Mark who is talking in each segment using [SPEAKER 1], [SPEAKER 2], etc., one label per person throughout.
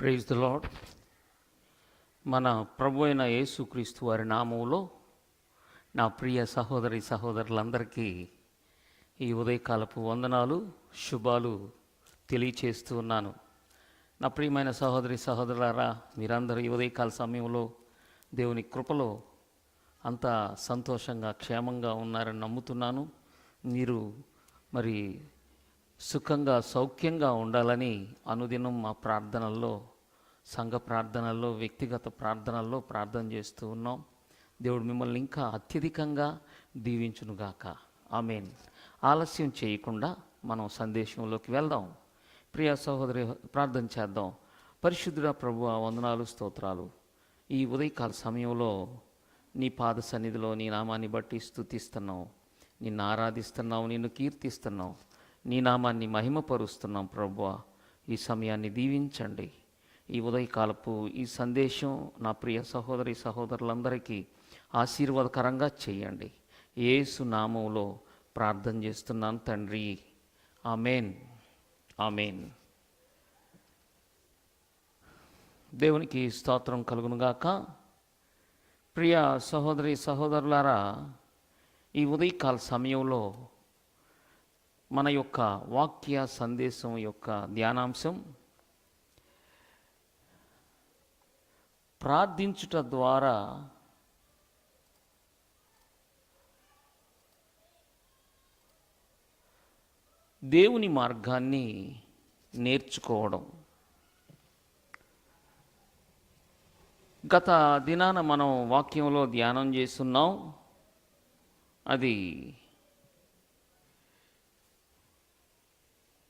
[SPEAKER 1] Praise the lord మన ప్రభు అయిన యేసుక్రీస్తు వారి నామంలో నా ప్రియ సహోదరి సహోదరులందరికీ ఈ ఉదయకాలపు వందనాలు శుభాలు తెలియచేస్తూ ఉన్నాను. నా ప్రియమైన సహోదరి సహోదరులారా మీరందరూ ఈ ఉదయకాల సమయంలో దేవుని కృపలో అంత సంతోషంగా క్షేమంగా ఉన్నారని నమ్ముతున్నాను. మీరు మరి సుఖంగా సౌఖ్యంగా ఉండాలని అనుదినం మా ప్రార్థనల్లో సంఘ ప్రార్థనల్లో వ్యక్తిగత ప్రార్థనల్లో ప్రార్థన చేస్తూ ఉన్నాం. దేవుడు మిమ్మల్ని ఇంకా అత్యధికంగా దీవించునుగాక. ఆమెన్. ఆలస్యం చేయకుండా మనం సందేశంలోకి వెళ్దాం. ప్రియ సహోదరి ప్రార్థన చేద్దాం. పరిశుద్ధుడ ప్రభు వందనాలు స్తోత్రాలు. ఈ ఉదయకాల సమయంలో నీ పాద సన్నిధిలో నీ నామాన్ని బట్టి స్థుతిస్తున్నావు నిన్ను ఆరాధిస్తున్నావు నిన్ను కీర్తిస్తున్నావు నీ నామాన్ని మహిమపరుస్తున్నాం ప్రభువ ఈ సమయాన్ని దీవించండి. ఈ ఉదయకాలపు ఈ సందేశం నా ప్రియ సహోదరి సహోదరులందరికీ ఆశీర్వాదకరంగా చేయండి. ఏసు నామంలో ప్రార్థన చేస్తున్నాను తండ్రి. ఆమెన్. ఆమెన్. దేవునికి స్తోత్రం కలుగునుగాక. ప్రియ సహోదరి సహోదరులారా ఈ ఉదయకాల సమయంలో మన యొక్క వాక్య సందేశం యొక్క ధ్యానాంశం ప్రార్థించుట ద్వారా దేవుని మార్గాన్ని నేర్చుకోవడం. గత దినాన మనం వాక్యంలో ధ్యానం చేస్తున్నాం. అది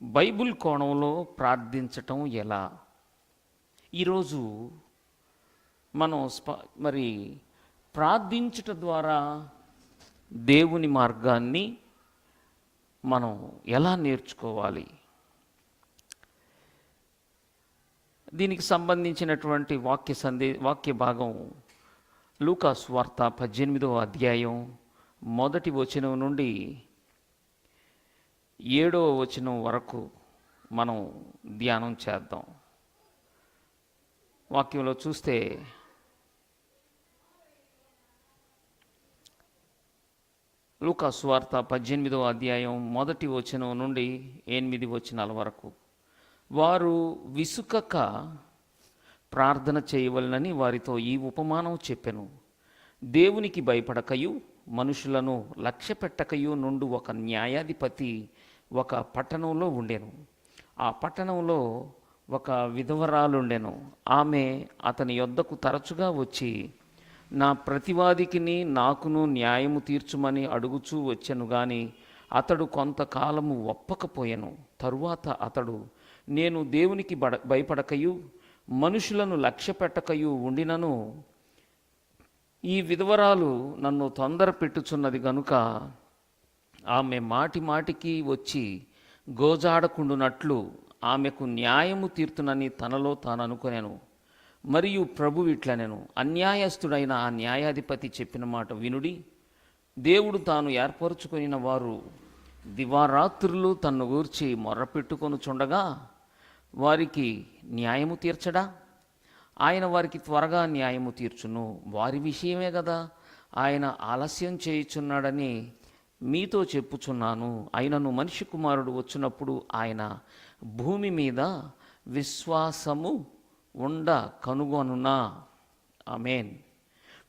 [SPEAKER 1] బైబిల్ కోణంలో ప్రార్థించటం ఎలా? ఈరోజు మనం స్ప మరి ప్రార్థించుట ద్వారా దేవుని మార్గాన్ని మనం ఎలా నేర్చుకోవాలి? దీనికి సంబంధించినటువంటి వాక్య సందే వాక్య భాగం లూకాస్ వార్త పద్దెనిమిదవ అధ్యాయం మొదటి వచనం నుండి ఏడవ వచనం వరకు మనం ధ్యానం చేద్దాం. వాక్యంలో చూస్తే లూకాస్వార్త పద్దెనిమిదవ అధ్యాయం మొదటి వచనం నుండి ఎనిమిది వచనాల వరకు. వారు విసుకక ప్రార్థన చేయవలనని వారితో ఈ ఉపమానం చెప్పెను. దేవునికి భయపడకయు మనుషులను లక్ష్య పెట్టకయు నుండి ఒక న్యాయాధిపతి ఒక పట్టణంలో ఉండెను. ఆ పట్టణంలో ఒక విధవరాలుండెను. ఆమె అతని యొద్దకు తరచుగా వచ్చి నా ప్రతివాదికిని నాకును న్యాయము తీర్చుమని అడుగుచూ వచ్చెను గాని అతడు కొంతకాలము ఒప్పకపోయెను. తరువాత అతడు నేను దేవునికి బడ భయపడకయు మనుషులను లక్ష్య పెట్టకయు ఉండినను. ఈ విధవరాలు నన్ను తొందర పెట్టుచున్నది గనుక ఆమె మాటి మాటికి వచ్చి గోజాడకుండునట్లు ఆమెకు న్యాయము తీర్తునని తనలో తాను అనుకొనెను మరియు ప్రభు ఇట్లనెను అన్యాయస్తుడైన ఆ న్యాయాధిపతి చెప్పిన మాట వినుడి. దేవుడు తాను ఏర్పరచుకొనిన వారు దివారాత్రులు తన్ను గూర్చి మొర్రపెట్టుకొనుచుండగా వారికి న్యాయము తీర్చడా? ఆయన వారికి త్వరగా న్యాయము తీర్చును. వారి విషయమే కదా ఆయన ఆలస్యం చేయుచున్నాడని మీతో చెప్పుచున్నాను. ఆయనను మనిషి కుమారుడు వచ్చినప్పుడు ఆయన భూమి మీద విశ్వాసము ఉండ కనుగొనునా. ఆమెన్.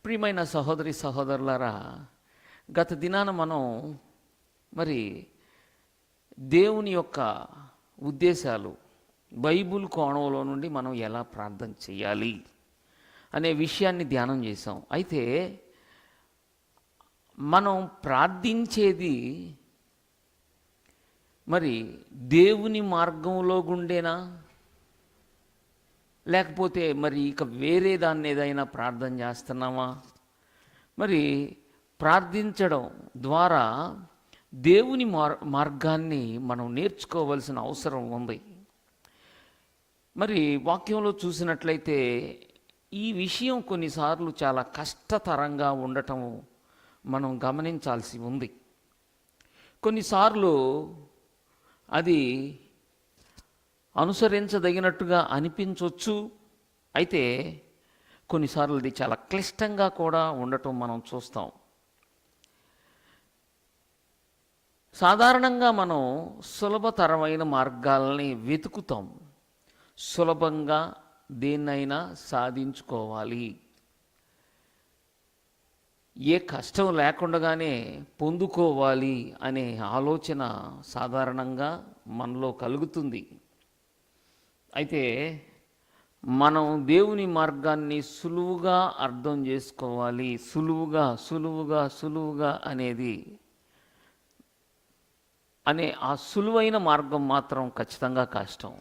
[SPEAKER 1] ప్రియమైన సహోదరి సహోదరులారా గత దినాన మనం మరి దేవుని యొక్క ఉద్దేశాలు బైబుల్ కోణంలో నుండి మనం ఎలా ప్రార్థన చేయాలి అనే విషయాన్ని ధ్యానం చేసాం అయితే మనం ప్రార్థించేది మరి దేవుని మార్గంలో గుండేనా? లేకపోతే మరి ఇక వేరే దాన్ని ఏదైనా ప్రార్థన చేస్తున్నామా మరి ప్రార్థించడం ద్వారా దేవుని మార్ మార్గాన్ని మనం నేర్చుకోవలసిన అవసరం ఉంది. మరి వాక్యంలో చూసినట్లయితే ఈ విషయం కొన్నిసార్లు చాలా కష్టతరంగా ఉండటం మనం గమనించాల్సి ఉంది. కొన్నిసార్లు అది అనుసరించదగినట్టుగా అనిపించవచ్చు అయితే కొన్నిసార్లు ఇది చాలా క్లిష్టంగా కూడా ఉండటం మనం చూస్తాం. సాధారణంగా మనం సులభతరమైన మార్గాల్ని వెతుకుతాం. సులభంగా దేన్నైనా సాధించుకోవాలి. ఏ కష్టం లేకుండానే పొందుకోవాలి అనే ఆలోచన సాధారణంగా మనలో కలుగుతుంది. అయితే మనం దేవుని మార్గాన్ని సులువుగా అర్థం చేసుకోవాలి. సులువుగా సులువుగా సులువుగా అనేది అనే ఆ సులువైన మార్గం మాత్రం ఖచ్చితంగా కష్టం.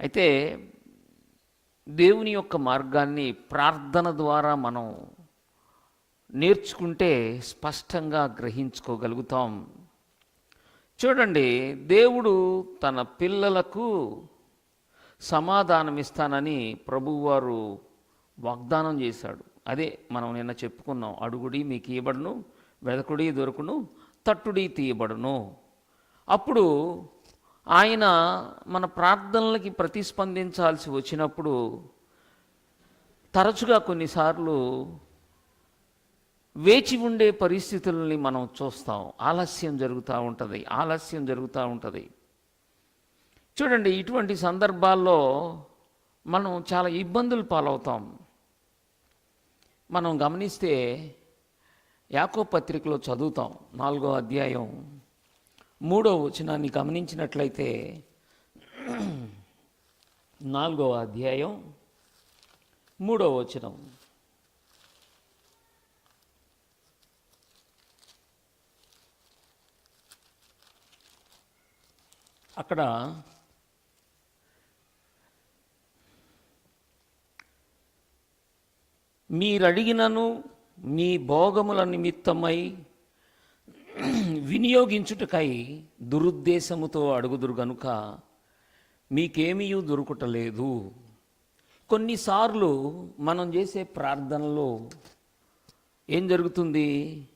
[SPEAKER 1] అయితే దేవుని యొక్క మార్గాన్ని ప్రార్థన ద్వారా మనం నేర్చుకుంటే స్పష్టంగా గ్రహించుకోగలుగుతాం. చూడండి దేవుడు తన పిల్లలకు సమాధానం ఇస్తానని ప్రభువారు వాగ్దానం చేశాడు. అదే మనం నిన్న చెప్పుకున్నాం. అడుగుడి మీకు ఇవ్వబడును వెదకుడి దొరుకును తట్టుడి తీయబడును. అప్పుడు ఆయన మన ప్రార్థనలకి ప్రతిస్పందించాల్సి వచ్చినప్పుడు తరచుగా కొన్నిసార్లు వేచి ఉండే పరిస్థితుల్ని మనం చూస్తాం. ఆలస్యం జరుగుతూ ఉంటుంది ఆలస్యం జరుగుతూ ఉంటుంది. చూడండి ఇటువంటి సందర్భాల్లో మనం చాలా ఇబ్బందులు పాలవుతాం. మనం గమనిస్తే యాకో పత్రికలో చదువుతాం నాలుగో అధ్యాయం మూడో వచనాన్ని గమనించినట్లయితే నాలుగో అధ్యాయం మూడో వచనం. అక్కడ మీరడిగినను మీ భోగముల నిమిత్తమై వినియోగించుటకై దురుద్దేశముతో అడుగుదురు గనుక మీకేమీ దొరుకుటలేదు. కొన్నిసార్లు మనం చేసే ప్రార్థనలో ఏం జరుగుతుంది?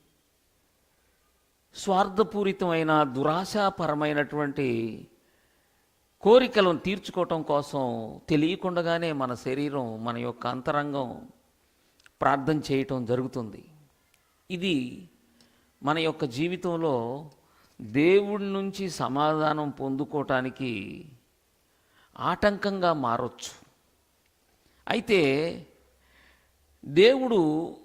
[SPEAKER 1] స్వార్థపూరితమైన దురాశాపరమైనటువంటి కోరికలను తీర్చుకోవటం కోసం తెలియకుండానే మన శరీరం మన యొక్క అంతరంగం ప్రార్థన చేయటం జరుగుతుంది. ఇది మన యొక్క జీవితంలో దేవుడి నుంచి సమాధానం పొందుకోవటానికి ఆటంకంగా మారొచ్చు. అయితే దేవుడు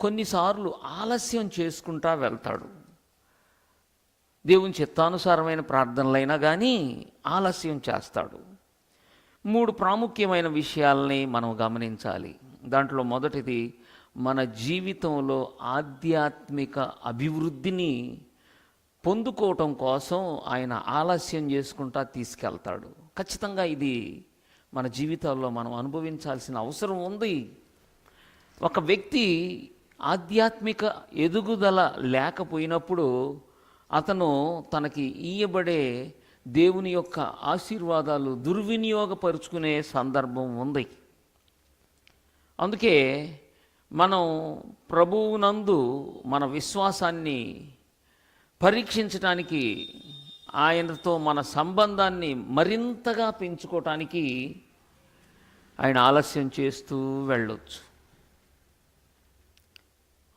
[SPEAKER 1] కొన్నిసార్లు ఆలస్యం చేసుకుంటా వెళ్తాడు. దేవుని చిత్తానుసారమైన ప్రార్థనలైనా కానీ ఆలస్యం చేస్తాడు. మూడు ప్రాముఖ్యమైన విషయాల్ని మనం గమనించాలి. దాంట్లో మొదటిది మన జీవితంలో ఆధ్యాత్మిక అభివృద్ధిని పొందుకోవటం కోసం ఆయన ఆలస్యం చేసుకుంటా తీసుకెళ్తాడు. ఖచ్చితంగా ఇది మన జీవితాల్లో మనం అనుభవించాల్సిన అవసరం ఉంది. ఒక వ్యక్తి ఆధ్యాత్మిక ఎదుగుదల లేకపోయినప్పుడు అతను తనకి ఇయ్యబడే దేవుని యొక్క ఆశీర్వాదాలు దుర్వినియోగపరుచుకునే సందర్భం ఉంది. అందుకే మనం ప్రభువునందు మన విశ్వాసాన్ని పరీక్షించటానికి ఆయనతో మన సంబంధాన్ని మరింతగా పెంచుకోవటానికి ఆయన ఆలస్యం చేస్తూ వెళ్ళొచ్చు.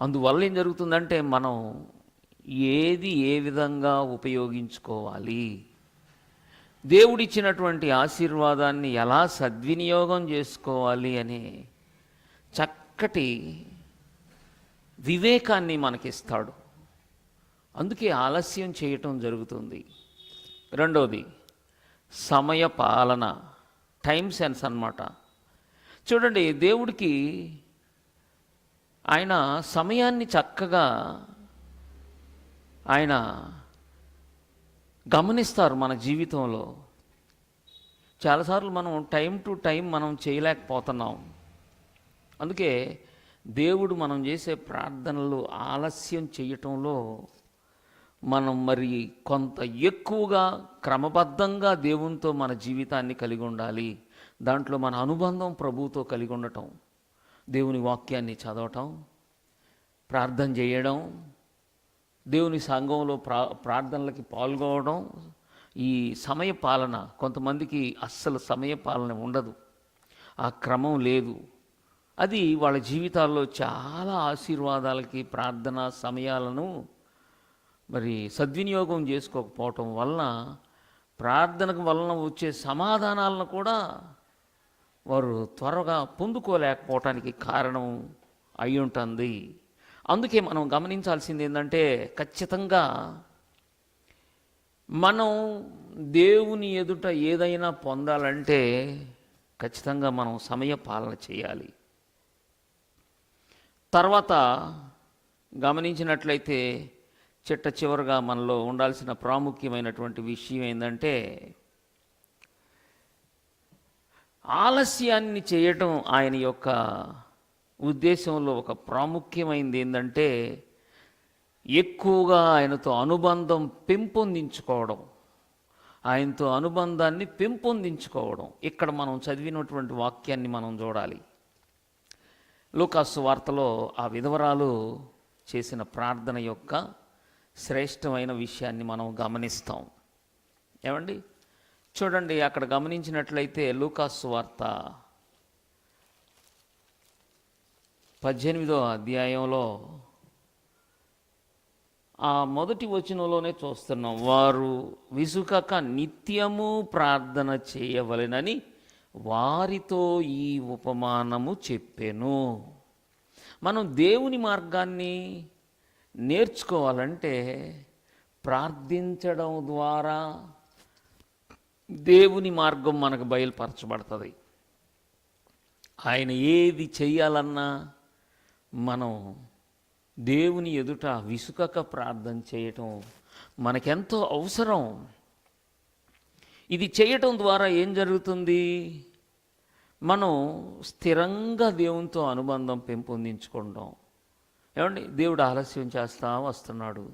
[SPEAKER 1] అందువల్ల ఏం జరుగుతుందంటే మనం ఏది ఏ విధంగా ఉపయోగించుకోవాలి దేవుడిచ్చినటువంటి ఆశీర్వాదాన్ని ఎలా సద్వినియోగం చేసుకోవాలి అనే చక్కటి వివేకాన్ని మనకిస్తాడు. అందుకే ఆలస్యం చేయటం జరుగుతుంది. రెండవది సమయ పాలన టైం సెన్స్ అన్నమాట. చూడండి దేవుడికి ఆయన సమయాన్ని చక్కగా ఆయన గమనిస్తారు మన జీవితంలో. చాలాసార్లు మనం టైం టు టైం మనం చేయలేకపోతున్నాం. అందుకే దేవుడు మనం చేసే ప్రార్థనలు ఆలస్యం చేయటంలో మనం మరి కొంత ఎక్కువగా క్రమబద్ధంగా దేవునితో మన జీవితాన్ని కలిగి ఉండాలి. దాంట్లో మన అనుబంధం ప్రభువుతో కలిగి ఉండటం దేవుని వాక్యాన్ని చదవటం ప్రార్థన చేయడం దేవుని సంఘంలో ప్రా ప్రార్థనలకి పాల్గొనడం ఈ సమయ పాలన కొంతమందికి అస్సలు సమయ పాలన ఉండదు. ఆ క్రమం లేదు. అది వాళ్ళ జీవితాల్లో చాలా ఆశీర్వాదాలకి ప్రార్థన సమయాలను మరి సద్వినియోగం చేసుకోకపోవటం వలన ప్రార్థనకు వలన వచ్చే సమాధానాలను కూడా వారు త్వరగా పొందుకోలేకపోవటానికి కారణం అయి ఉంటుంది. అందుకే మనం గమనించాల్సింది ఏంటంటే ఖచ్చితంగా మనం దేవుని ఎదుట ఏదైనా పొందాలంటే ఖచ్చితంగా మనం సమయ పాలన చేయాలి. తర్వాత గమనించినట్లయితే చిట్ట చివరిగా మనలో ఉండాల్సిన ప్రాముఖ్యమైనటువంటి విషయం ఏంటంటే ఆలస్యాన్ని చేయటం ఆయన యొక్క ఉద్దేశంలో ఒక ప్రాముఖ్యమైనది ఏంటంటే ఎక్కువగా ఆయనతో అనుబంధం పెంపొందించుకోవడం. ఆయనతో అనుబంధాన్ని పెంపొందించుకోవడం. ఇక్కడ మనం చదివినటువంటి వాక్యాన్ని మనం చూడాలి. లూకాసు వార్తలో ఆ విధవరాలు చేసిన ప్రార్థన యొక్క శ్రేష్టమైన విషయాన్ని మనం గమనిస్తాం. ఏమండి? చూడండి అక్కడ గమనించినట్లయితే లూకాసు వార్త పద్దెనిమిదో అధ్యాయంలో ఆ మొదటి వచనంలోనే చూస్తున్నాం. వారు విసుకక నిత్యము ప్రార్థన చేయవలెనని వారితో ఈ ఉపమానము చెప్పెను. మనం దేవుని మార్గాన్ని నేర్చుకోవాలంటే ప్రార్థించడం ద్వారా దేవుని మార్గం మనకు బయలుపరచబడుతుంది. ఆయన ఏది చేయాలన్నా మనం దేవుని ఎదుట విసుకక ప్రార్థన చేయటం మనకెంతో అవసరం. ఇది చేయటం ద్వారా ఏం జరుగుతుంది? మనం స్థిరంగా దేవునితో అనుబంధం పెంపొందించుకుంటాం. ఏమండి? దేవుడు ఆలస్యం చేస్తా వస్తున్నాడు.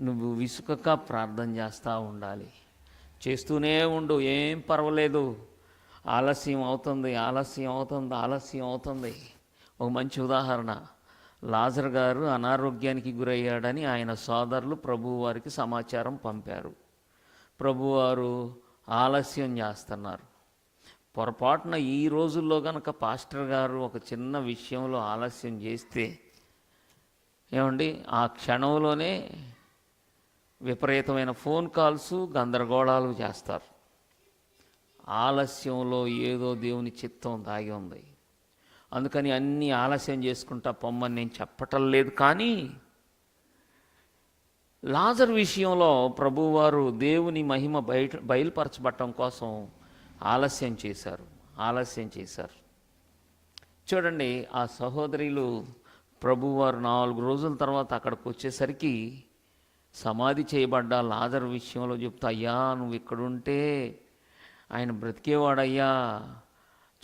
[SPEAKER 1] నువ్వు విసుకక ప్రార్థన చేస్తూ ఉండాలి. చేస్తూనే ఉండు. ఏం పర్వాలేదు. ఆలస్యం అవుతుంది ఆలస్యం అవుతుంది ఆలస్యం అవుతుంది. ఒక మంచి ఉదాహరణ. లాజర్ గారు అనారోగ్యానికి గురయ్యాడని ఆయన సోదరులు ప్రభువు వారికి సమాచారం పంపారు. ప్రభువారు ఆలస్యం చేస్తున్నారు. పొరపాటున ఈ రోజుల్లో కనుక పాస్టర్ గారు ఒక చిన్న విషయంలో ఆలస్యం చేస్తే ఏమండి ఆ క్షణంలోనే విపరీతమైన ఫోన్ కాల్స్ గందరగోళాలు చేస్తారు. ఆలస్యంలో ఏదో దేవుని చిత్తం దాగి ఉంది. అందుకని అన్నీ ఆలస్యం చేసుకుంటా పొమ్మని నేను చెప్పటం లేదు కానీ లాజర్ విషయంలో ప్రభువారు దేవుని మహిమ బయట బయలుపరచబట్టం కోసం ఆలస్యం చేశారు. ఆలస్యం చేశారు. చూడండి ఆ సహోదరులు ప్రభువారు నాలుగు రోజుల తర్వాత అక్కడికి వచ్చేసరికి సమాధి చేయబడ్డ. లాజర్ విషయంలో చెప్తా అయ్యా నువ్వు ఇక్కడుంటే ఆయన బ్రతికేవాడయ్యా.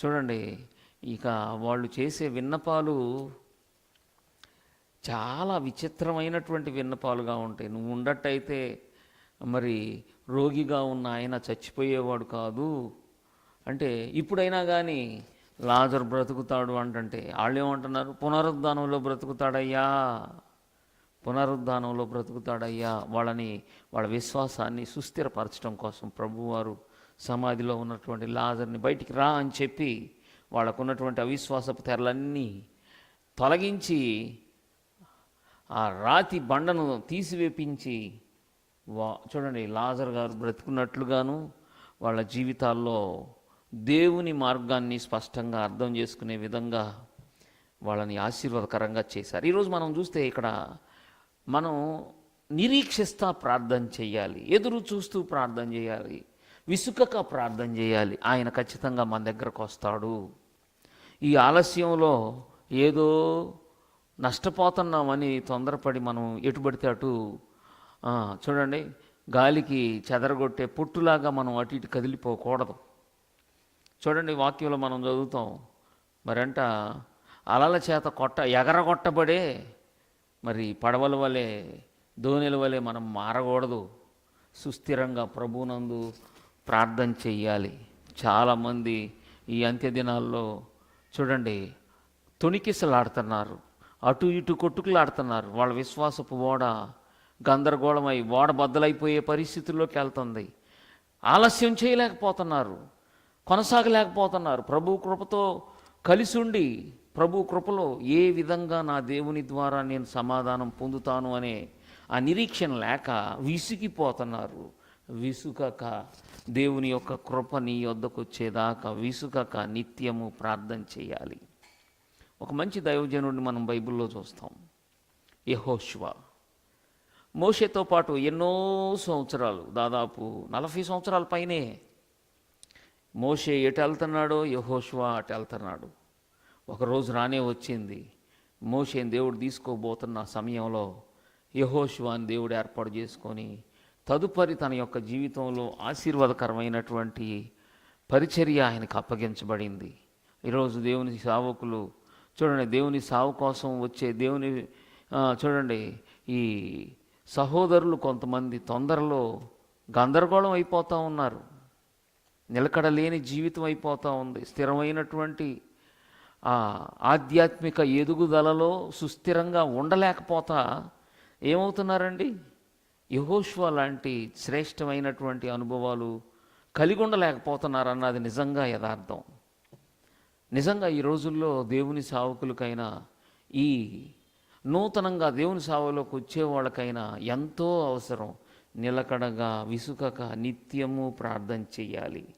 [SPEAKER 1] చూడండి ఇక వాళ్ళు చేసే విన్నపాలు చాలా విచిత్రమైనటువంటి విన్నపాలుగా ఉంటాయి. నువ్వు ఉండట్టయితే మరి రోగిగా ఉన్న ఆయన చచ్చిపోయేవాడు కాదు. అంటే ఇప్పుడైనా కానీ లాజర్ బ్రతుకుతాడు అంటంటే వాళ్ళు ఏమంటున్నారు పునరుద్ధానంలో బ్రతుకుతాడయ్యా. పునరుద్ధానంలో బ్రతుకుతాడయ్యా. వాళ్ళని వాళ్ళ విశ్వాసాన్ని సుస్థిరపరచడం కోసం ప్రభువారు సమాధిలో ఉన్నటువంటి లాజర్ని బయటికి రా అని చెప్పి వాళ్ళకున్నటువంటి అవిశ్వాసపు తెరలన్నీ తొలగించి ఆ రాతి బండను తీసివేపించి వా చూడండి లాజర్ గారు బ్రతుకున్నట్లుగాను వాళ్ళ జీవితాల్లో దేవుని మార్గాన్ని స్పష్టంగా అర్థం చేసుకునే విధంగా వాళ్ళని ఆశీర్వాదకరంగా చేశారు. ఈరోజు మనం చూస్తే ఇక్కడ మనం నిరీక్షిస్తా ప్రార్థన చేయాలి ఎదురు చూస్తూ ప్రార్థన చేయాలి విసుకక ప్రార్థన చేయాలి. ఆయన ఖచ్చితంగా మన దగ్గరకు వస్తాడు. ఈ ఆలస్యంలో ఏదో నష్టపోతున్నామని తొందరపడి మనం ఎటుబడితే అటు చూడండి గాలికి చెదరగొట్టే పుట్టులాగా మనం అటు ఇటు కదిలిపోకూడదు. చూడండి వాక్యంలో మనం చదువుతాం మరంట అలల చేత కొట్ట ఎగరగొట్టబడే మరి పడవల వలె దోణిల వలె మనం మారకూడదు. సుస్థిరంగా ప్రభునందు ప్రార్థన చెయ్యాలి. చాలామంది ఈ అంత్య దినాల్లో చూడండి తొణికిసలాడుతున్నారు. అటు ఇటు కొట్టుకులాడుతున్నారు. వాళ్ళ విశ్వాసపు ఓడ గందరగోళమై ఓడ బద్దలైపోయే పరిస్థితుల్లోకి వెళ్తుంది. ఆలస్యం చేయలేకపోతున్నారు. కొనసాగలేకపోతున్నారు. ప్రభు కృపతో కలిసి ఉండి ప్రభు కృపలో ఏ విధంగా నా దేవుని ద్వారా నేను సమాధానం పొందుతాను అనే ఆ నిరీక్షణ లేక విసిగిపోతున్నారు. విసుకక దేవుని యొక్క కృప నీ వద్దకు వచ్చేదాకా విసుకక నిత్యము ప్రార్థన చేయాలి. ఒక మంచి దైవజనుడిని మనం బైబిల్లో చూస్తాం. యహోష్వ. మోషేతో పాటు ఎన్నో సంవత్సరాలు దాదాపు నలభై సంవత్సరాల పైనే మోషే ఎటు వెళ్తున్నాడో యహోష్వ అటు వెళ్తున్నాడు. ఒకరోజు రానే వచ్చింది. మోషేని దేవుడు తీసుకోబోతున్న సమయంలో యహోష్వాని దేవుడు ఏర్పాటు చేసుకొని తదుపరి తన యొక్క జీవితంలో ఆశీర్వాదకరమైనటువంటి పరిచర్య ఆయనకు అప్పగించబడింది. ఈరోజు దేవుని సావకులు చూడండి దేవుని సావు కోసం వచ్చే దేవుని చూడండి ఈ సహోదరులు కొంతమంది తొందరలో గందరగోళం అయిపోతూ ఉన్నారు. నిలకడలేని జీవితం అయిపోతూ ఉంది. స్థిరమైనటువంటి ఆ ఆధ్యాత్మిక ఎదుగుదలలో సుస్థిరంగా ఉండలేకపోతా ఏమవుతున్నారండి? యహోష్వా లాంటి శ్రేష్టమైనటువంటి అనుభవాలు కలిగి ఉండలేకపోతున్నారన్నది నిజంగా యథార్థం. నిజంగా ఈ రోజుల్లో దేవుని సావకులకైనా ఈ నూతనంగా దేవుని సావులోకి వచ్చే వాళ్ళకైనా ఎంతో అవసరం. నిలకడగా విసుకక నిత్యము ప్రార్థన చేయాలి.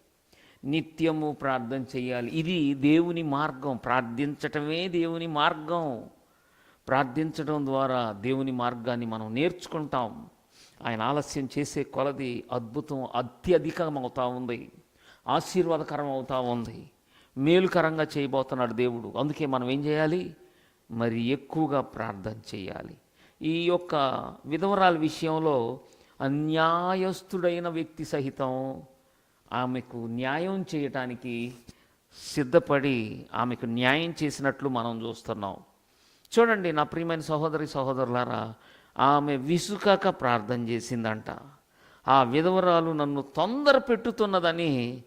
[SPEAKER 1] నిత్యము ప్రార్థన చేయాలి. ఇది దేవుని మార్గం. ప్రార్థించటమే దేవుని మార్గం. ప్రార్థించడం ద్వారా దేవుని మార్గాన్ని మనం నేర్చుకుంటాం. ఆయన ఆలస్యం చేసే కొలది అద్భుతం అత్యధికం ఉంది. ఆశీర్వాదకరం అవుతూ ఉంది. మేలుకరంగా చేయబోతున్నాడు దేవుడు. అందుకే మనం ఏం చేయాలి? మరి ఎక్కువగా ప్రార్థన చేయాలి. ఈ యొక్క విధవరాల విషయంలో అన్యాయస్తుడైన వ్యక్తి సహితం ఆమెకు న్యాయం చేయటానికి సిద్ధపడి ఆమెకు న్యాయం చేసినట్లు మనం చూస్తున్నాం. చూడండి నా ప్రియమైన సహోదరి సహోదరులారా ఆమె విసుకక ప్రార్థన చేసిందంట. ఆ విధవరాలు నన్ను తొందర పెట్టుతున్నదని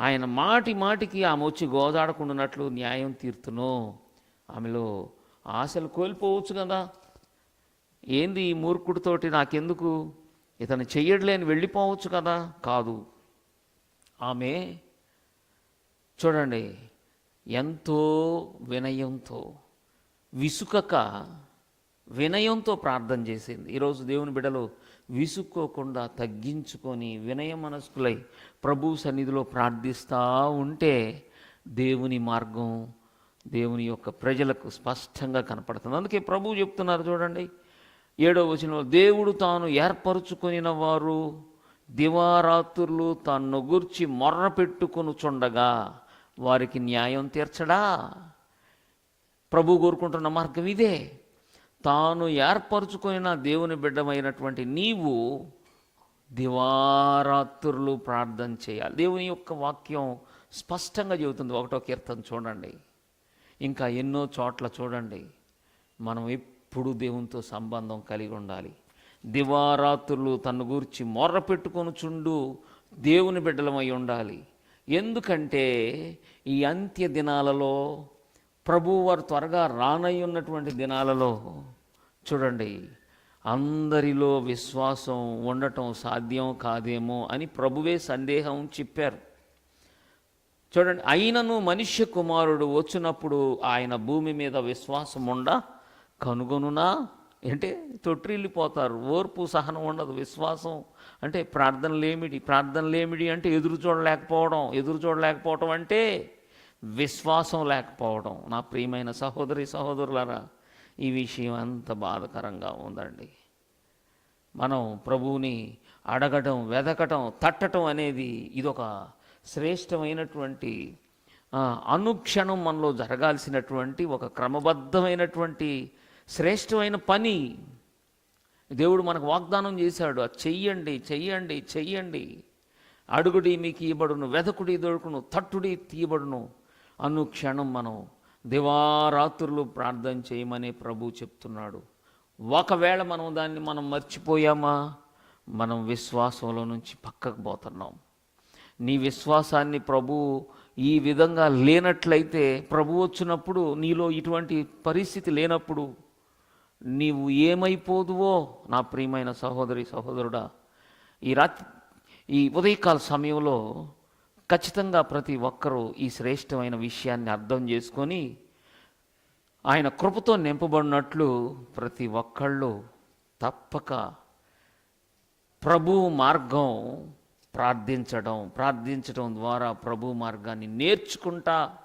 [SPEAKER 1] ఆయన మాటి మాటికి ఆమె వచ్చి గోదాడకుండానట్లు న్యాయం తీర్తును. ఆమెలో ఆశలు కోల్పోవచ్చు కదా. ఏంది ఈ మూర్ఖుడితోటి నాకెందుకు? ఇతను చెయ్యడలేని వెళ్ళిపోవచ్చు కదా. కాదు. ఆమె చూడండి ఎంతో వినయంతో విసుకక వినయంతో ప్రార్థన చేసింది. ఈరోజు దేవుని బిడలు విసుక్కోకుండా తగ్గించుకొని వినయ మనస్కులై ప్రభు సన్నిధిలో ప్రార్థిస్తూ ఉంటే దేవుని మార్గం దేవుని యొక్క ప్రజలకు స్పష్టంగా కనపడుతుంది. అందుకే ప్రభు చెప్తున్నారు చూడండి ఏడో వచనంలో దేవుడు తాను ఏర్పరచుకొనిన వారు దివారాత్రులు తాను గుర్చి మొర్ర పెట్టుకొనుచుండగా వారికి న్యాయం తీర్చడా? ప్రభు కోరుకుంటున్న మార్గం ఇదే. తాను ఏర్పరచుకున్న దేవుని బిడ్డమైనటువంటి నీవు దివారాత్రులు ప్రార్థన చేయాలి. దేవుని యొక్క వాక్యం స్పష్టంగా చెబుతుంది. ఒకటో కీర్తన చూడండి. ఇంకా ఎన్నో చోట్ల చూడండి. మనం ఎప్పుడు దేవునితో సంబంధం కలిగి ఉండాలి. దివారాత్రులు తన గురించి మొర్ర పెట్టుకొని చుండు దేవుని బిడ్డలమై ఉండాలి. ఎందుకంటే ఈ అంత్య దినాలలో ప్రభు వారు త్వరగా రానయ్యున్నటువంటి దినాలలో చూడండి అందరిలో విశ్వాసం ఉండటం సాధ్యం కాదేమో అని ప్రభువే సందేహం చెప్పారు. చూడండి అయినను మనుష్య కుమారుడు వచ్చినప్పుడు ఆయన భూమి మీద విశ్వాసం ఉండ కనుగొనునా? అంటే తొట్టిల్లిపోతారు ఓర్పు సహనం ఉండదు విశ్వాసం అంటే ప్రార్థన లేమిడి ప్రార్థన లేమిడి అంటే ఎదురు చూడలేకపోవడం ఎదురు చూడలేకపోవడం అంటే విశ్వాసం లేకపోవడం. నా ప్రియమైన సహోదరి సహోదరులారా ఈ విషయం అంత బాధకరంగా ఉందండి. మనం ప్రభువుని అడగటం వెదకటం తట్టటం అనేది ఇదొక శ్రేష్టమైనటువంటి అనుక్షణం మనలో జరగాల్సినటువంటి ఒక క్రమబద్ధమైనటువంటి శ్రేష్టమైన పని. దేవుడు మనకు వాగ్దానం చేశాడు అది చెయ్యండి చెయ్యండి చెయ్యండి. అడుగుడి మీకు ఇవ్వబడును వెదకుడి దొరుకును తట్టుడి తీయబడును. అనుక్షణం మనం దివారాత్రులు ప్రార్థన చేయమని ప్రభు చెప్తున్నాడు. ఒకవేళ మనం దాన్ని మనం మర్చిపోయామా? మనం విశ్వాసంలో నుంచి పక్కకు పోతున్నాం. నీ విశ్వాసాన్ని ప్రభు ఈ విధంగా లేనట్లయితే ప్రభు వచ్చినప్పుడు నీలో ఇటువంటి పరిస్థితి లేనప్పుడు నీవు ఏమైపోదువో? నా ప్రియమైన సహోదరి సహోదరుడా ఈ రాత్రి ఈ ఉదయకాల సమయంలో ఖచ్చితంగా ప్రతి ఒక్కరూ ఈ శ్రేష్టమైన విషయాన్ని అర్థం చేసుకొని ఆయన కృపతో నింపబడినట్లు ప్రతి ఒక్కళ్ళు తప్పక ప్రభు మార్గం ప్రార్థించడం ప్రార్థించడం ద్వారా ప్రభు మార్గాన్ని నేర్చుకుంటా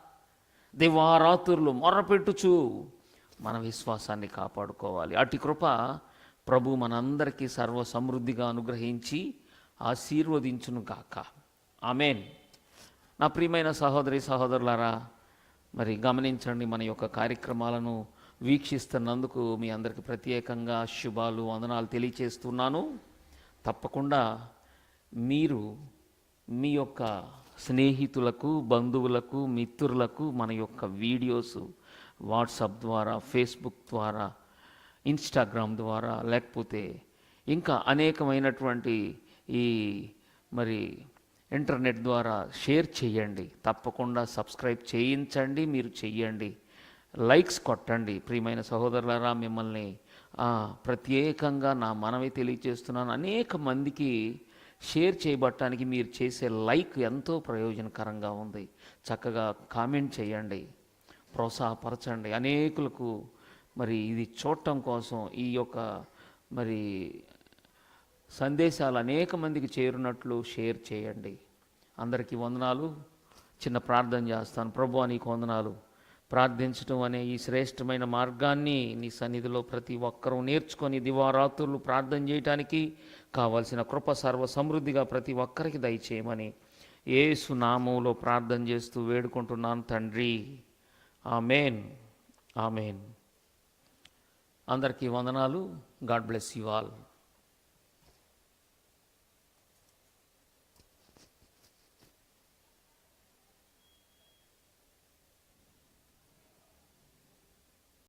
[SPEAKER 1] దివారాతుర్లు మొరపెట్టుచూ మన విశ్వాసాన్ని కాపాడుకోవాలి. అటు కృప ప్రభు మనందరికీ సర్వ సమృద్ధిగా అనుగ్రహించి ఆశీర్వదించును గాక ఆమెన్. నా ప్రియమైన సహోదరి సహోదరులారా మరి గమనించండి మన యొక్క కార్యక్రమాలను వీక్షిస్తున్నందుకు మీ అందరికీ ప్రత్యేకంగా శుభాలు వందనాలు తెలియచేస్తున్నాను. తప్పకుండా మీరు మీ యొక్క స్నేహితులకు బంధువులకు మిత్రులకు మన యొక్క వీడియోస్ వాట్సాప్ ద్వారా ఫేస్బుక్ ద్వారా ఇన్స్టాగ్రామ్ ద్వారా లేకపోతే ఇంకా అనేకమైనటువంటి ఈ మరి ఇంటర్నెట్ ద్వారా షేర్ చేయండి. తప్పకుండా సబ్స్క్రైబ్ చేయించండి మీరు చెయ్యండి. లైక్స్ కొట్టండి. ప్రియమైన సహోదరులారా మిమ్మల్ని ప్రత్యేకంగా నా మనవి తెలియజేస్తున్నాను అనేక మందికి షేర్ చేయబట్టడానికి మీరు చేసే లైక్ ఎంతో ప్రయోజనకరంగా ఉంది. చక్కగా కామెంట్ చేయండి. ప్రోత్సాహపరచండి. అనేకులకు మరి ఇది చూడటం కోసం ఈ యొక్క మరి సందేశాలు అనేక మందికి చేరునట్లు షేర్ చేయండి. అందరికీ వందనాలు. చిన్న ప్రార్థన చేస్తాను. ప్రభు నీకు వందనాలు. ప్రార్థించడం అనే ఈ శ్రేష్టమైన మార్గాన్ని నీ సన్నిధిలో ప్రతి ఒక్కరూ నేర్చుకొని దివారాత్రులు ప్రార్థన చేయటానికి కావలసిన కృప సర్వ సమృద్ధిగా ప్రతి ఒక్కరికి దయచేయమని ఏసు నామంలో ప్రార్థన చేస్తూ వేడుకుంటున్నాను తండ్రి. ఆమెన్. ఆమెన్. అందరికీ వందనాలు. God bless you all.